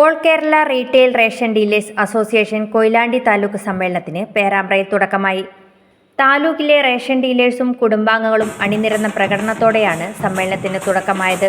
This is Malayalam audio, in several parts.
All Kerala retail ration dealers association Koyilandy taluk സമ്മേളനത്തിന് പേരാമ്പ്രയിൽ തുടക്കമായി. താലൂക്കിലെ റേഷൻ ഡീലേഴ്സും കുടുംബാംഗങ്ങളും അണിനിരന്ന പ്രകടനത്തോടെയാണ് സമ്മേളനത്തിന് തുടക്കമായത്.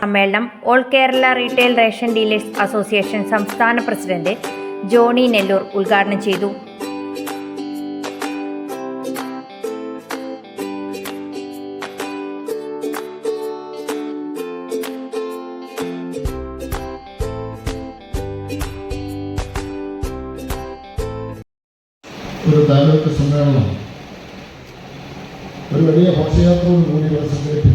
സമ്മേളനം all Kerala retail ration dealers association സംസ്ഥാന പ്രസിഡന്റ് ജോണി നെല്ലൂർ ഉദ്ഘാടനം ചെയ്തു. ഒരു താലൂക്ക് സമ്മേളനം. ഒരു വലിയ ഘോഷയാത്രയോട് കൂടി ഇവിടെ സംഘടിപ്പിച്ച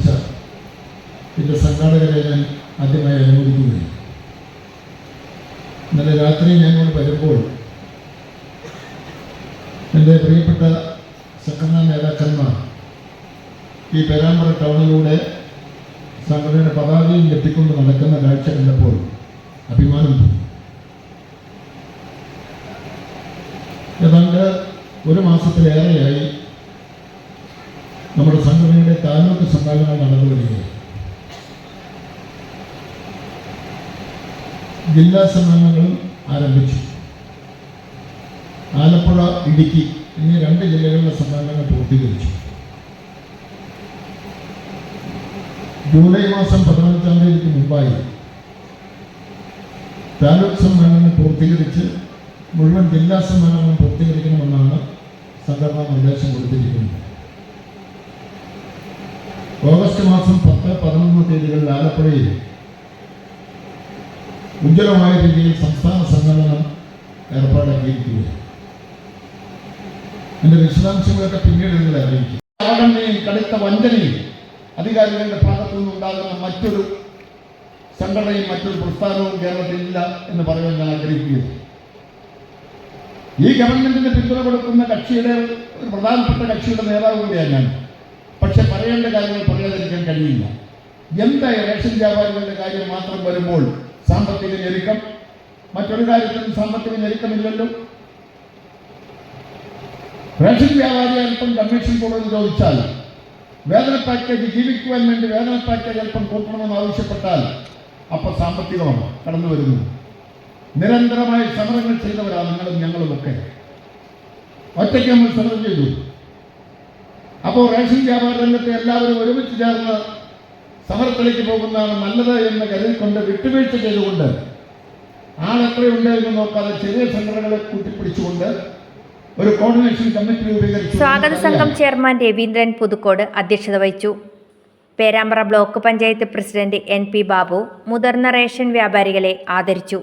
ഇതിന്റെ സംഘാടകരെ ഞാൻ ആദ്യമായി അനുമോദിക്കുകയാണ് ഇന്നലെ രാത്രി ഞാൻ ഞങ്ങൾ വരുമ്പോൾ എന്റെ പ്രിയപ്പെട്ട സംഘടനാ നേതാക്കന്മാർ ഈ പേരാമ്പ്ര ടൗണിലൂടെ സംഘടനയുടെ പതാകയും കെട്ടിക്കൊണ്ട് നടക്കുന്ന കാഴ്ച കണ്ടപ്പോൾ അഭിമാനം ഏതാണ്ട് ഒരു മാസത്തിലേറെയായി നമ്മുടെ സംഘടനയുടെ താലൂക്ക് സമ്മേളനങ്ങൾ നടന്നു വരികയാണ് ജില്ലാ സമ്മേളനങ്ങളും ആരംഭിച്ചു. ആലപ്പുഴ ഇടുക്കി എന്നീ രണ്ട് ജില്ലകളിലെ സമ്മേളനങ്ങൾ പൂർത്തീകരിച്ചു. ജൂലൈ മാസം പതിനഞ്ചാം തീയതിക്ക് മുമ്പായി താലൂക്ക് സമ്മേളനം പൂർത്തീകരിച്ച് മുഴുവൻ ജില്ലാ സമ്മേളനം പൂർത്തീകരിക്കണമെന്നാണ് സംഘടന നിർദ്ദേശം കൊടുത്തിരിക്കുന്നത്. ഓഗസ്റ്റ് മാസം പത്ത് പതിനൊന്ന് തീയതികളിൽ ആലപ്പുഴയിൽ ഉജ്ജ്വലമായ രീതിയിൽ സംസ്ഥാന സമ്മേളനം ഏർപ്പാടാക്കിയിരിക്കുകയാണ്. എന്റെ വിശദാംശങ്ങളൊക്കെ പിന്നീട് നിങ്ങൾ അറിയിക്കും. കടുത്ത വഞ്ചനയും അധികാരികളുടെ ഭാഗത്തു നിന്നുണ്ടാകുന്ന മറ്റൊരു സംഘടനയും മറ്റൊരു പ്രസ്ഥാനവും കേരളത്തിൽ ഇല്ല എന്ന് പറയാൻ ഞാൻ ആഗ്രഹിക്കുകയാണ്. ഈ ഗവൺമെന്റിന് പിന്തുണ കൊടുക്കുന്ന കക്ഷിയുടെ ഒരു പ്രധാനപ്പെട്ട കക്ഷിയുടെ നേതാവ് കൂടിയാണ് ഞാൻ. പക്ഷെ പറയേണ്ട കാര്യങ്ങൾ പറയാതിരിക്കാൻ കഴിയില്ല. എന്തായി റേഷൻ വ്യാപാരികളുടെ കാര്യം മാത്രം വരുമ്പോൾ സാമ്പത്തിക ഞെരുക്കം. മറ്റൊരു കാര്യത്തിലും സാമ്പത്തിക ഞെരുക്കമില്ലല്ലോ റേഷൻ വ്യാപാരി അല്പം കമ്മീഷൻ കൂടുതൽ ചോദിച്ചാൽ വേതന പാക്കേജ് ജീവിക്കുവാൻ വേണ്ടി വേതന പാക്കേജ് അല്പം കൂട്ടണമെന്ന് ആവശ്യപ്പെട്ടാൽ അപ്പോൾ സാമ്പത്തികമാണ് കടന്നു വരുന്നത്. നിരന്തരമായി സമരങ്ങൾ ചെയ്തവരാണ് നിങ്ങളും ഞങ്ങളും ഒക്കെ ഒറ്റയ്ക്ക് നമ്മൾ സമരം ചെയ്തു. അപ്പോൾ റേഷൻ വ്യാപാര രംഗത്തെ എല്ലാവരും ഒരുമിച്ച് ചേർന്ന് സമരത്തിലേക്ക് പോകുന്നതാണ് നല്ലത് എന്ന് കരുതിക്കൊണ്ട് വിട്ടുവീഴ്ച ചെയ്തുകൊണ്ട് ആളെത്രയുണ്ട് എന്ന് നോക്കാതെ ചെറിയ സംഘടനകളെ കൂട്ടിപ്പിടിച്ചുകൊണ്ട് ഒരു കോർഡിനേഷൻ കമ്മിറ്റി രൂപീകരിച്ചു. സ്വാഗത സംഘം ചെയർമാൻ രവീന്ദ്രൻ പുതുക്കോട് അധ്യക്ഷത വഹിച്ചു. Perambra block panchayat president N P Babu മുതിർന്ന റേഷൻ വ്യാപാരികളെ ആദരിച്ചു.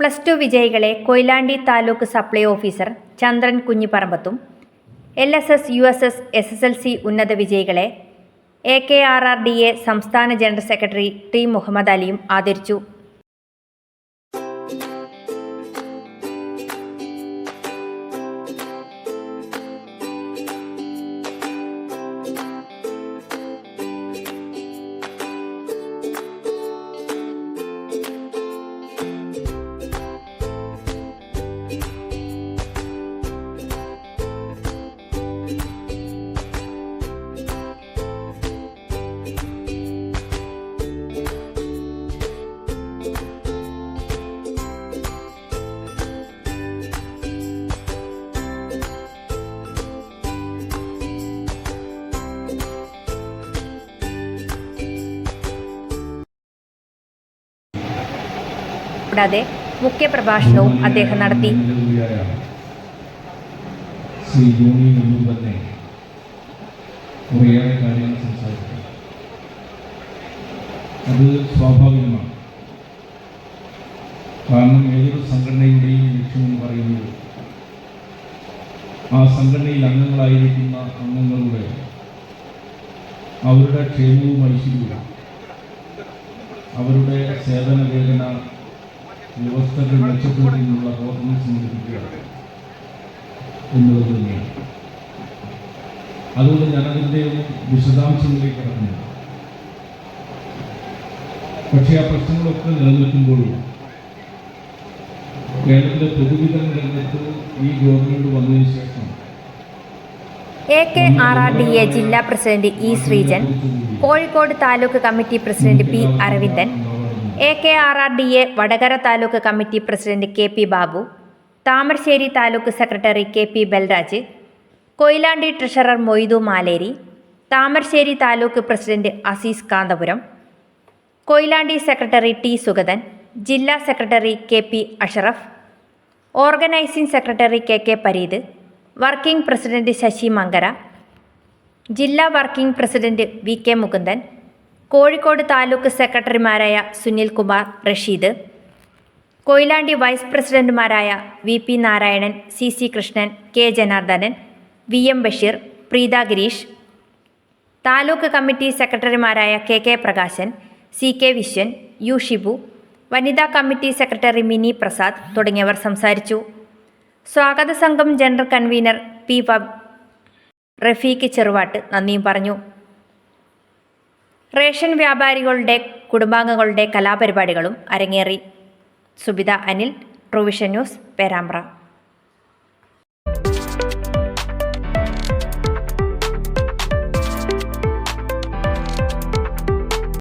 പ്ലസ് ടു വിജയികളെ Koyilandy taluk supply officer Chandran കുഞ്ഞിപ്പറമ്പത്തും L S S U S S S S L C ഉന്നത വിജയികളെ A K R R D A സംസ്ഥാന ജനറൽ സെക്രട്ടറി ടി മുഹമ്മദ് അലിയും ആദരിച്ചു. കൂടാതെ മുഖ്യപ്രഭാഷണവും അദ്ദേഹം നടത്തി. അത് സ്വാഭാവികമാണ്. കാരണം ഏതൊരു സംഘടനയുടെയും ലക്ഷ്യമെന്ന് പറയുന്നത് ആ സംഘടനയിൽ അംഗങ്ങളായിരിക്കുന്ന അംഗങ്ങളുടെ അവരുടെ ക്ഷേമവും ഐശ്വര്യവും അവരുടെ സേവന വേദന വ്യവസ്ഥകൾ മെച്ചപ്പെടുത്തുന്നതിനുള്ള പ്രവർത്തനം സംഘടിപ്പിക്കുക എന്നുള്ളത് തന്നെയാണ്. അതുകൊണ്ട് ഞാനതിന്റെ വിശദാംശങ്ങളിലേക്ക് കടന്നില്ല പക്ഷേ ആ പ്രശ്നങ്ങളൊക്കെ നിലനിൽക്കുമ്പോഴും കേരളത്തിലെ പൊതുവിതരണ രംഗത്ത് ഈ ഗവൺമെന്റ് വന്നതിന് ശേഷം A K R R D A ജില്ലാ president E Sreejan Kozhikode taluk committee president P Aravindan A K R R D A Vadakara taluk committee president K P Babu Thamarassery taluk secretary K P Balraj Koyilandy treasurer Moidu Maleri Thamarassery taluk president Azeez Kanthapuram Koyilandy secretary T Sugathan ജില്ലാ secretary K P Ashraf organising secretary K K Pareed working president Sasi Mankara ജില്ലാ working president V K Mukundan Kozhikode taluk സെക്രട്ടറിമാരായ സുനിൽകുമാർ റഷീദ്. കൊയിലാണ്ടി വൈസ് പ്രസിഡന്റുമാരായ V P Narayanan C C Krishnan K Janardhanan V M Basheer Preetha Gireesh. Taluk committee സെക്രട്ടറിമാരായ K K Prakashan C K Viswan U Shibu വനിതാ കമ്മിറ്റി സെക്രട്ടറി മിനി പ്രസാദ് തുടങ്ങിയവർ സംസാരിച്ചു. സ്വാഗത സംഘം general convener P Rafeeq Cheruvattu നന്ദിയും പറഞ്ഞു. റേഷൻ വ്യാപാരികളുടെ കുടുംബാംഗങ്ങളുടെ കലാപരിപാടികളും അരങ്ങേറി. Subitha Anil provision news Perambra.